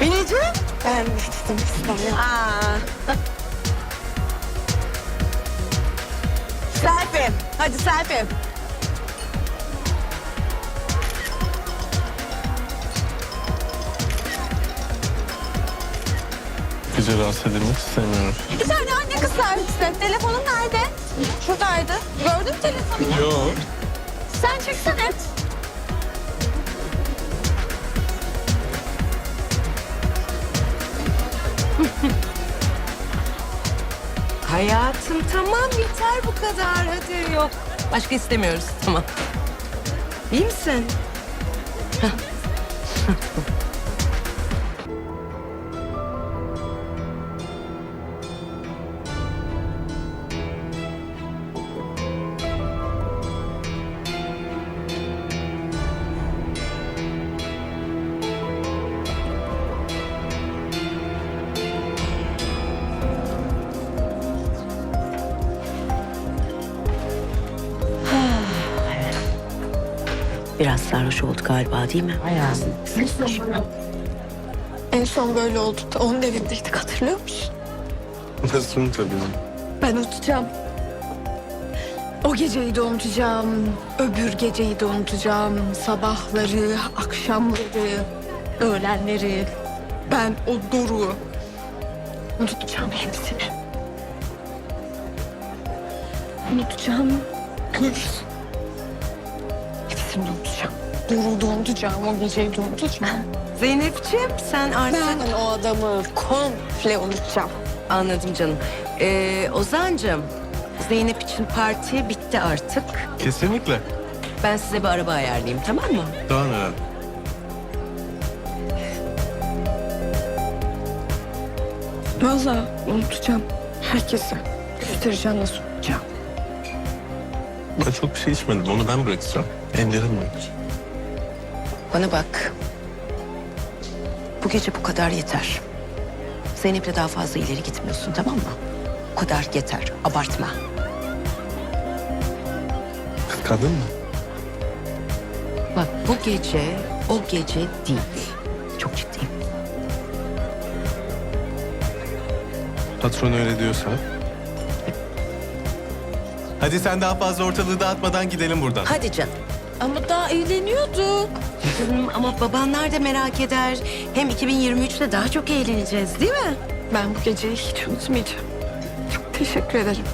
Bineceğim. Ben istedim İsmail. Aa. selfie. Hadi selfie. Gece rahatsız edilmek istemiyorum. Bir tane anne kız serviste. Telefonun nerede? Şuradaydı. Gördün mü telefonu? Yok. Sen çeksene. Hayatım tamam yeter bu kadar hadi yok. Başka istemiyoruz tamam. İyi misin? sarhoş olduk galiba değil mi? En son böyle olduk da onun evindeydik hatırlıyor musun? Nasıl tabii. Ben unutacağım. O geceyi de unutacağım. Öbür geceyi de unutacağım. Sabahları, akşamları, öğlenleri. Ben o Doruk'u unutacağım hepsini. Unutacağım. Hepsini unutacağım. Doruk'u da unutacağım. O geceyi de unutacağım. Zeynep'ciğim sen artık... Ben o adamı komple unutacağım. Anladım canım. Ee, Ozan'cığım Zeynep için parti bitti artık. Kesinlikle. Ben size bir araba ayarlayayım tamam mı? Daha neler? Vallahi unutacağım. Herkese göstereceğim nasıl unutacağım. Ben çok bir şey içmedim. Onu ben bırakacağım. Ellerimle. Bana bak. Bu gece bu kadar yeter. Zeynep'le daha fazla ileri gitmiyorsun tamam mı? Bu kadar yeter. Abartma. Kıskandın mı? Bak bu gece o gece değil. Çok ciddiyim. Patron öyle diyorsa. Hadi sen daha fazla ortalığı dağıtmadan gidelim buradan. Hadi canım. Ama daha eğleniyorduk. Ama babanlar da merak eder. Hem 2023'te daha çok eğleneceğiz değil mi? Ben bu geceyi hiç unutmayacağım. Çok teşekkür ederim.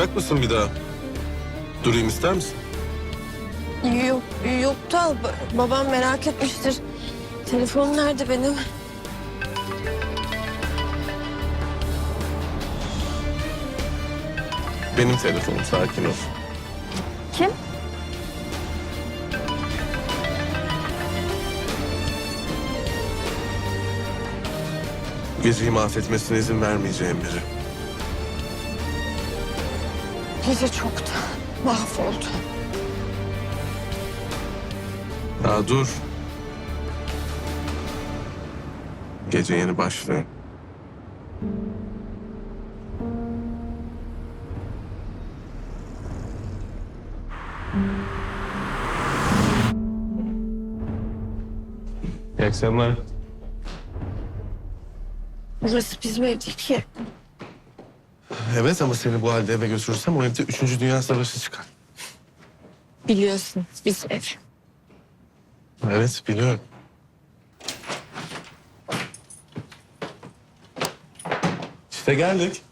Kusacak mısın bir daha? Durayım ister misin? Yok, yok da ba- babam merak etmiştir. Telefon nerede benim? Benim telefonum sakin ol. Kim? Geceyi mahvetmesine izin vermeyeceğim biri. Gece çoktu. Mahvoldu. Daha dur. Gece yeni başlıyor. İyi akşamlar. Burası bizim ev değil ki. Evet ama seni bu halde eve götürürsem o evde 3. Dünya Savaşı çıkar. Biliyorsun biz ev. Evet biliyorum. İşte geldik.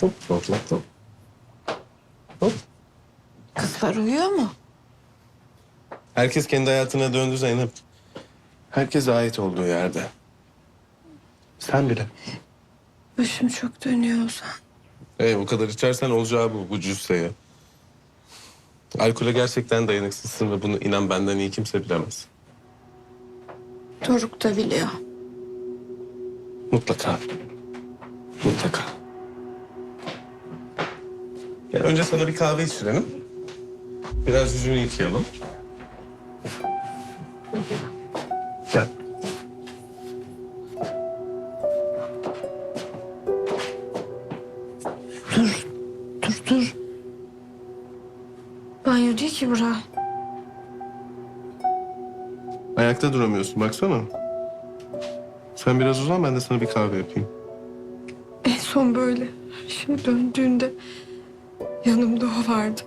Hop hop hop hop. Hop. Kızlar uyuyor mu? Herkes kendi hayatına döndü Zeynep. Herkes ait olduğu yerde. Sen bile. Başım çok dönüyor Ozan. Ee, o kadar içersen olacağı bu, bu cüsseye. Alkole gerçekten dayanıksızsın ve bunu inan benden iyi kimse bilemez. Doruk da biliyor. Mutlaka. Mutlaka. Ya önce sana bir kahve içirelim. Biraz yüzünü yıkayalım. Gel. Ayakta duramıyorsun baksana. Sen biraz uzan ben de sana bir kahve yapayım. En son böyle her şey döndüğünde yanımda o vardı.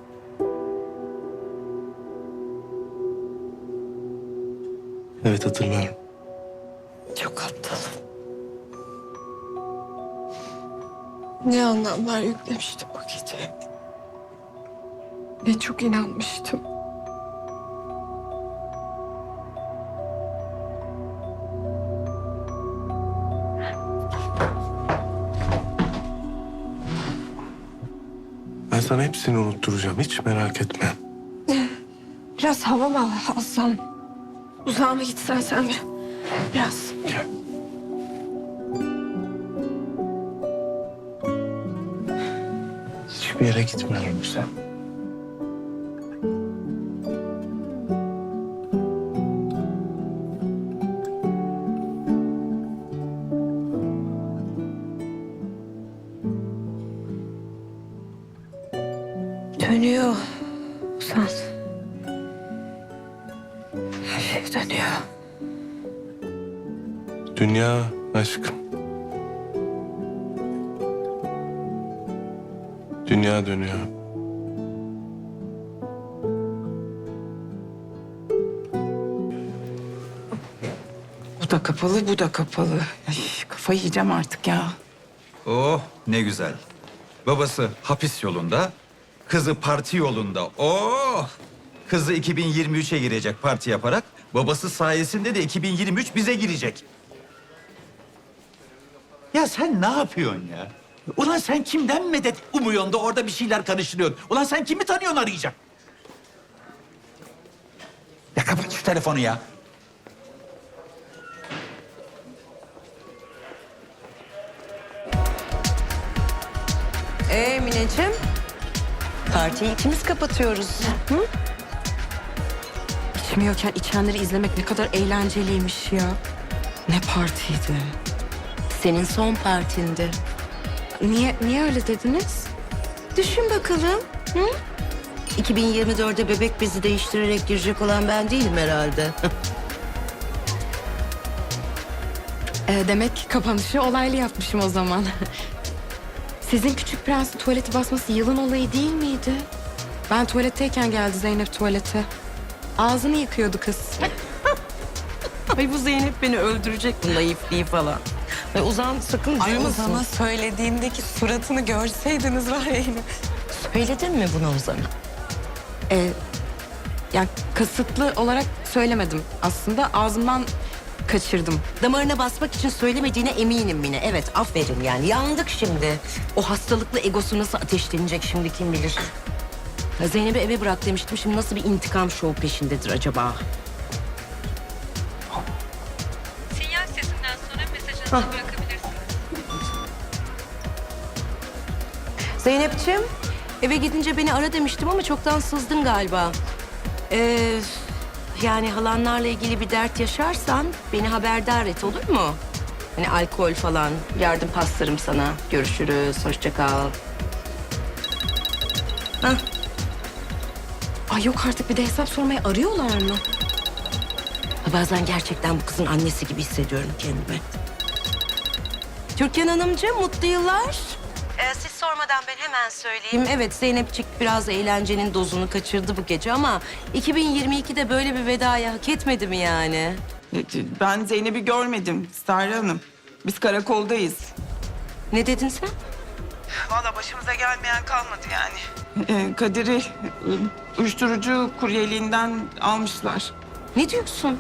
Evet hatırlıyorum. Çok aptal. Ne anlamlar yüklemiştim o gece. Ve çok inanmıştım. Sana hepsini unutturacağım hiç merak etme. Biraz hava mı alsan? Uzağa mı gitsen sen mi? Biraz. Gel. Hiçbir yere gitmiyorum sen. dönüyor. Dünya aşkım. Dünya dönüyor. Bu da kapalı, bu da kapalı. Ay, kafayı yiyeceğim artık ya. Oh ne güzel. Babası hapis yolunda, kızı parti yolunda. Oh! Kızı 2023'e girecek parti yaparak. Babası sayesinde de 2023 bize girecek. Ya sen ne yapıyorsun ya? Ulan sen kimden medet umuyorsun da orada bir şeyler karıştırıyorsun? Ulan sen kimi tanıyorsun arayacak? Ya kapat şu telefonu ya. Ee Mineciğim? Partiyi ikimiz kapatıyoruz. Hı? İçmiyorken içenleri izlemek ne kadar eğlenceliymiş ya. Ne partiydi. Senin son partindi. Niye niye öyle dediniz? Düşün bakalım. Hı? 2024'de bebek bezi değiştirerek girecek olan ben değilim herhalde. Ee, demek kapanışı olaylı yapmışım o zaman. Sizin küçük prensi tuvaleti basması yılın olayı değil miydi? Ben tuvaletteyken geldi Zeynep tuvalete. Ağzını yıkıyordu kız. Ay bu Zeynep beni öldürecek bu naifliği falan. Ay Ozan sakın Ay duymasın. zaman söylediğindeki suratını görseydiniz var ya yine. Söyledin mi bunu Ozan'a? Ee, yani kasıtlı olarak söylemedim aslında. Ağzımdan kaçırdım. Damarına basmak için söylemediğine eminim Mine. Evet aferin yani yandık şimdi. O hastalıklı egosu nasıl ateşlenecek şimdi kim bilir. Ya Zeynep'i eve bırak demiştim. Şimdi nasıl bir intikam şovu peşindedir acaba? Sinyal sesinden sonra mesajınızı bırakabilirsiniz. Zeynep'ciğim eve gidince beni ara demiştim ama çoktan sızdın galiba. Ee, yani halanlarla ilgili bir dert yaşarsan beni haberdar et olur mu? Hani alkol falan yardım paslarım sana. Görüşürüz, hoşça kal. Ay yok artık bir de hesap sormaya arıyorlar mı? Bazen gerçekten bu kızın annesi gibi hissediyorum kendimi. Türkan Hanımcığım mutlu yıllar. Ee, siz sormadan ben hemen söyleyeyim. Evet Zeynepçik biraz eğlencenin dozunu kaçırdı bu gece ama 2022'de böyle bir vedayı hak etmedi mi yani? Ben Zeynep'i görmedim Sare Hanım. Biz karakoldayız. Ne dedin sen? Valla başımıza gelmeyen kalmadı yani. Ee, Kadir'i e, uyuşturucu kuryeliğinden almışlar. Ne diyorsun?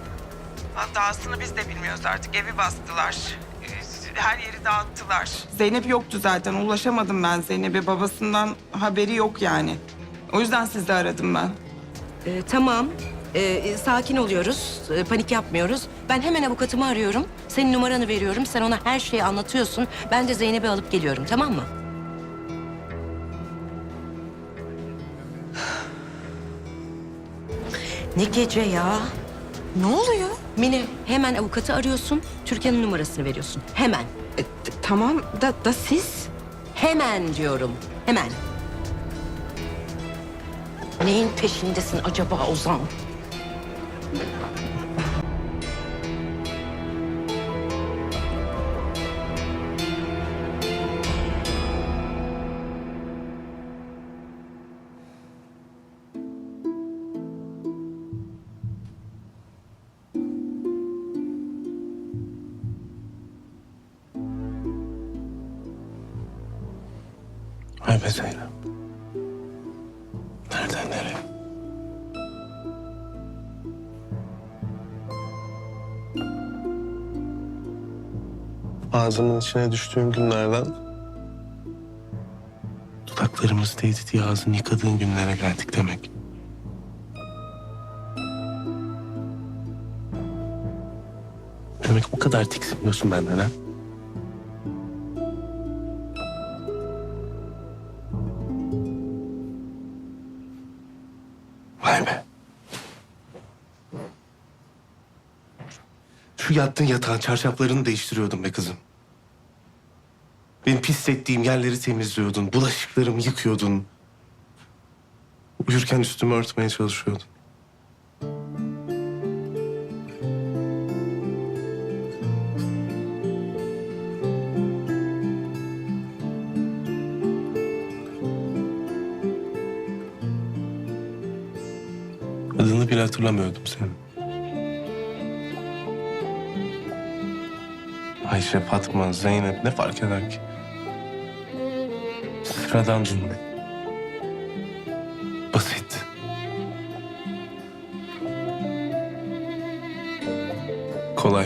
Dahasını biz de bilmiyoruz artık. Evi bastılar. Ee, Her yeri dağıttılar. Zeynep yoktu zaten. Ulaşamadım ben Zeynep'e. Babasından haberi yok yani. O yüzden sizi aradım ben. Ee, tamam. Ee, sakin oluyoruz. Ee, panik yapmıyoruz. Ben hemen avukatımı arıyorum. Senin numaranı veriyorum. Sen ona her şeyi anlatıyorsun. Ben de Zeynep'i alıp geliyorum tamam mı? Ne gece ya? Ne oluyor? Mine hemen avukatı arıyorsun. Türkan'ın numarasını veriyorsun. Hemen. E, tamam da, da siz? Hemen diyorum. Hemen. Neyin peşindesin acaba Ozan? Ağzımın içine düştüğün günlerden dudaklarımız değdi diye ağzını yıkadığın günlere geldik demek. Demek bu kadar tiksiniyorsun benden ha? Vay be. Şu yattığın yatağın çarşaflarını değiştiriyordun be kızım. Benim pislettiğim yerleri temizliyordun. Bulaşıklarımı yıkıyordun. Uyurken üstümü örtmeye çalışıyordun. Adını bile hatırlamıyordum senin. Ayşe, Fatma, Zeynep ne fark eder ki? Sıradandın. Basit. Kolay.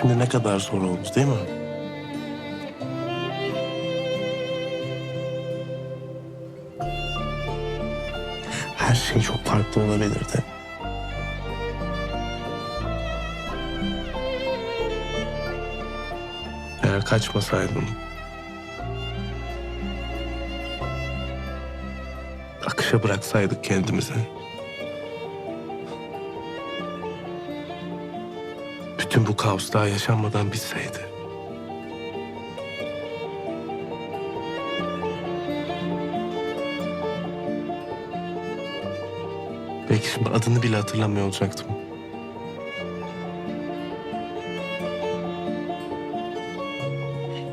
Şimdi ne kadar zor oldu değil mi? Her şey çok farklı olabilirdi. Kaçmasaydım... Akışa bıraksaydık kendimizi. Bütün bu kaos daha yaşanmadan bitseydi. Belki şimdi adını bile hatırlamıyor olacaktım.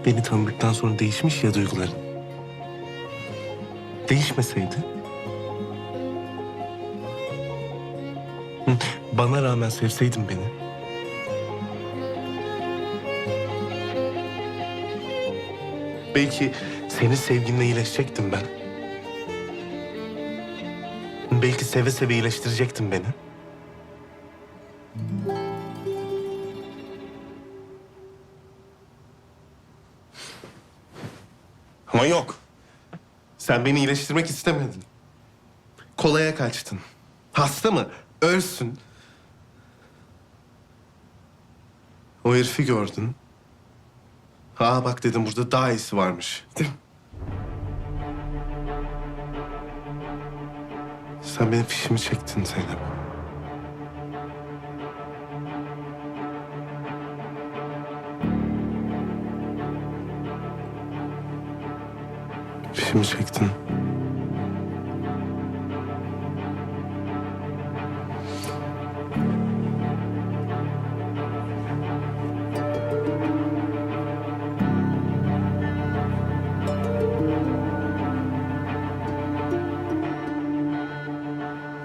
Beni tanıdıktan sonra değişmiş ya duyguların. Değişmeseydi... Bana rağmen sevseydin beni... Belki senin sevginle iyileşecektim ben. Belki seve seve iyileştirecektin beni. Sen beni iyileştirmek istemedin. Kolaya kaçtın. Hasta mı? Ölsün. O herifi gördün. Ha bak dedim burada daha iyisi varmış. Değil mi? Sen benim fişimi çektin Zeynep. Fişimi çektin.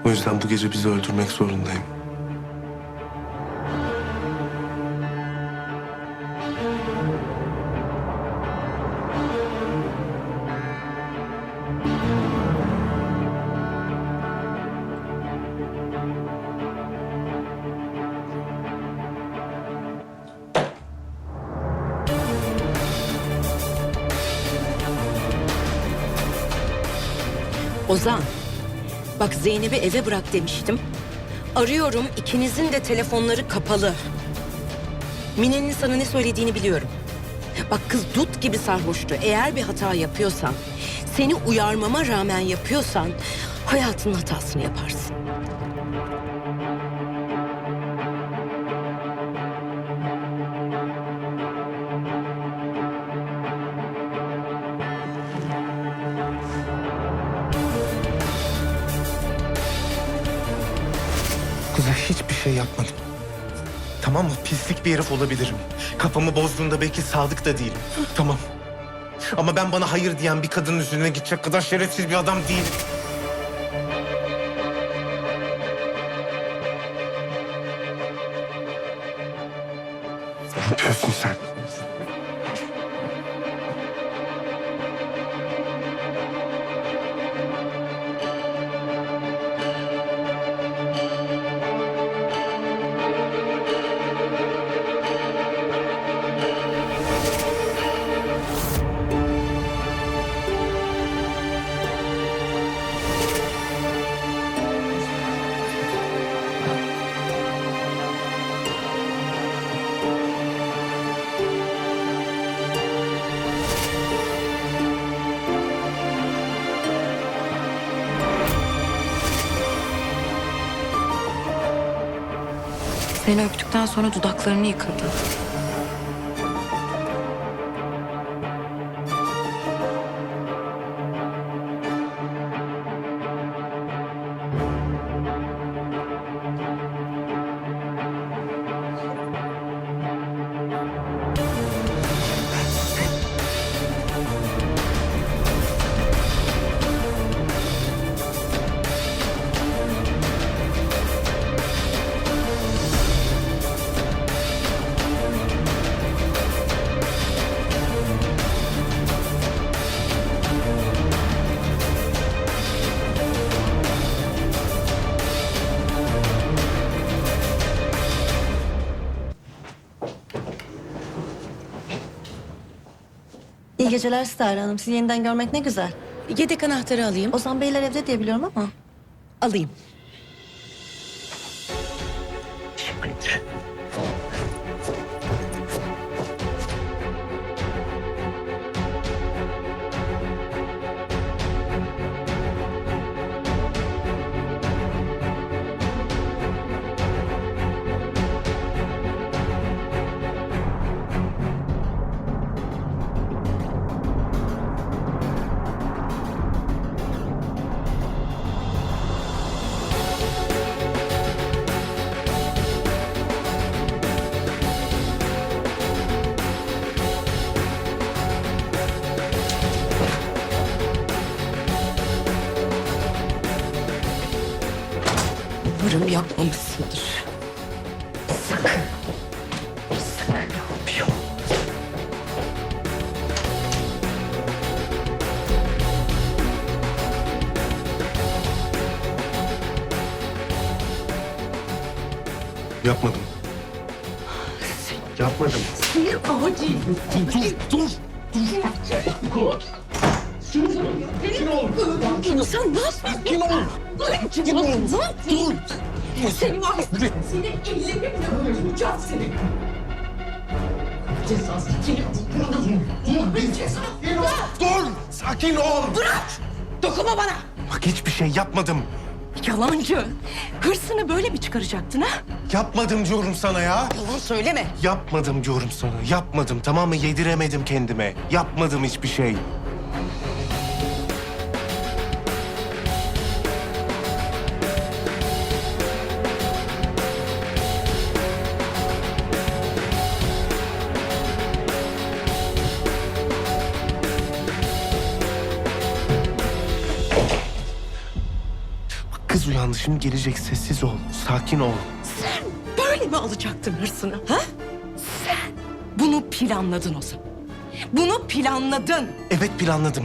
O yüzden bu gece bizi öldürmek zorundayım. Ozan. Bak Zeynep'i eve bırak demiştim. Arıyorum ikinizin de telefonları kapalı. Mine'nin sana ne söylediğini biliyorum. Bak kız dut gibi sarhoştu. Eğer bir hata yapıyorsan, seni uyarmama rağmen yapıyorsan hayatının hatasını yaparsın. Kıza hiçbir şey yapmadım. Tamam mı? Pislik bir herif olabilirim. Kafamı bozduğunda belki sadık da değilim. Tamam. Ama ben bana hayır diyen bir kadının üzerine gidecek kadar şerefsiz bir adam değilim. Seni öptükten sonra dudaklarını yıkadı. İyi geceler Stare Hanım. Sizi yeniden görmek ne güzel. Yedek anahtarı alayım. Ozan Beyler evde diye biliyorum ama. Alayım. Umarım yapmamışsındır. Sakın. Sakın yapmıyor. Yapmadım. Yapmadım. Sen ne yapıyorsun? Kim ol? Kim ol? Ne yapıyorsun? Dur. Seni var seni ellerimle öldüreceğim seni. Cezası seni öldürürüm. Bir ceza. Dur! Sakin ol! Bırak! Dokunma bana! Bak hiçbir şey yapmadım. Yalancı. Hırsını böyle mi çıkaracaktın ha? Yapmadım diyorum sana ya. Yalan söyleme. Yapmadım diyorum sana. Yapmadım tamam mı? Yediremedim kendime. Yapmadım hiçbir şey. Şimdi gelecek sessiz ol. Sakin ol. Sen böyle mi alacaktın hırsını ha? Sen bunu planladın o zaman. Bunu planladın. Evet planladım.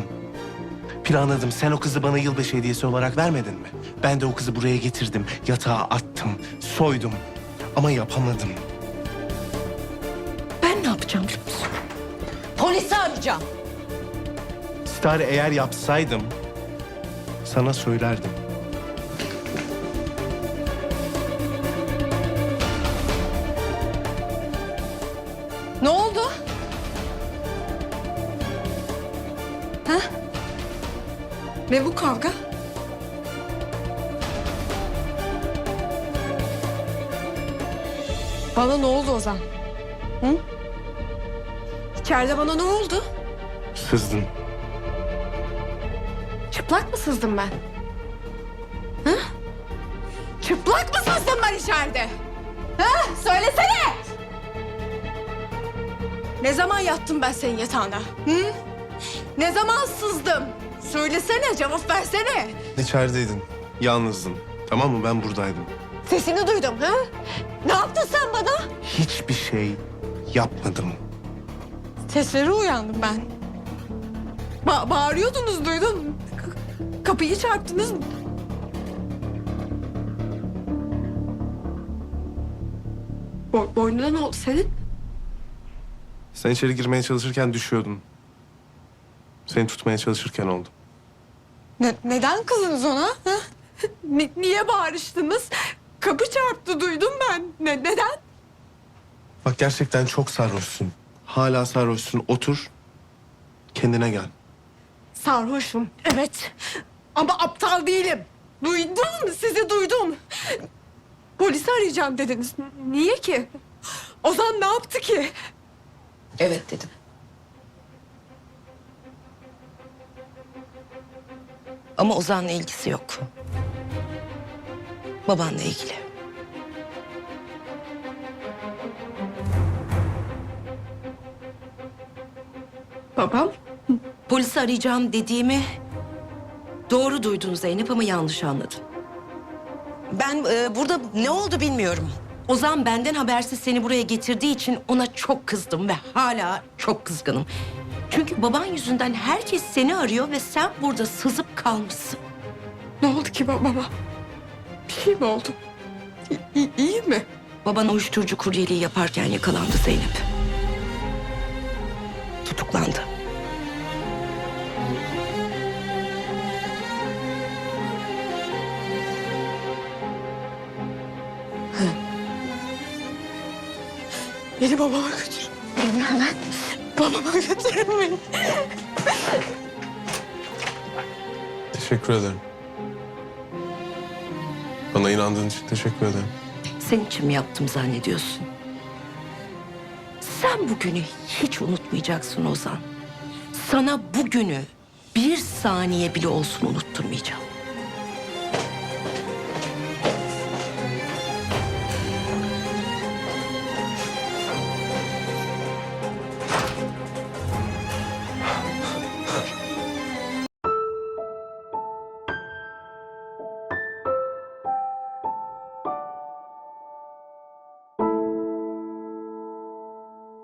Planladım. Sen o kızı bana yılbaşı hediyesi olarak vermedin mi? Ben de o kızı buraya getirdim. Yatağa attım. Soydum. Ama yapamadım. Ben ne yapacağım biliyor musun? Polisi arayacağım. Star eğer yapsaydım sana söylerdim. Ne bu kavga? Bana ne oldu Ozan? Hı? İçeride bana ne oldu? Sızdın. Çıplak mı sızdım ben? Hı? Çıplak mı sızdım ben içeride? Ha? Söylesene! Ne zaman yattım ben senin yatağına? Hı? Ne zaman sızdım? Söylesene, cevap versene. İçerideydin. Yalnızdın. Tamam mı? Ben buradaydım. Sesini duydum ha? Ne yaptın sen bana? Hiçbir şey yapmadım. Seslere uyandım ben. Ba- bağırıyordunuz duydun. K- kapıyı çarptınız. Bo boynuna ne oldu senin? Sen içeri girmeye çalışırken düşüyordun. Seni tutmaya çalışırken oldu. Ne- neden kızdınız ona? ha? Ni- niye bağırıştınız? Kapı çarptı duydum ben. Ne- neden? Bak gerçekten çok sarhoşsun. Hala sarhoşsun. Otur. Kendine gel. Sarhoşum. Evet. Ama aptal değilim. Duydum, sizi duydum. Polisi arayacağım dediniz. Niye ki? Ozan ne yaptı ki? Evet dedim. Ama Ozan'la ilgisi yok. Babanla ilgili. Babam? Polisi arayacağım dediğimi doğru duydun Zeynep ama yanlış anladın. Ben e, burada ne oldu bilmiyorum. Ozan benden habersiz seni buraya getirdiği için ona çok kızdım ve hala çok kızgınım. Çünkü baban yüzünden herkes seni arıyor ve sen burada sızıp kalmışsın. Ne oldu ki babama? Bir şey mi oldu? İ- iyi mi? Baban uyuşturucu kuryeliği yaparken yakalandı Zeynep. Tutuklandı. Beni babama götür. Beni hemen babama götürün beni. Teşekkür ederim. Bana inandığın için teşekkür ederim. Senin için mi yaptım zannediyorsun? Sen bugünü hiç unutmayacaksın Ozan. Sana bugünü bir saniye bile olsun unutturmayacağım.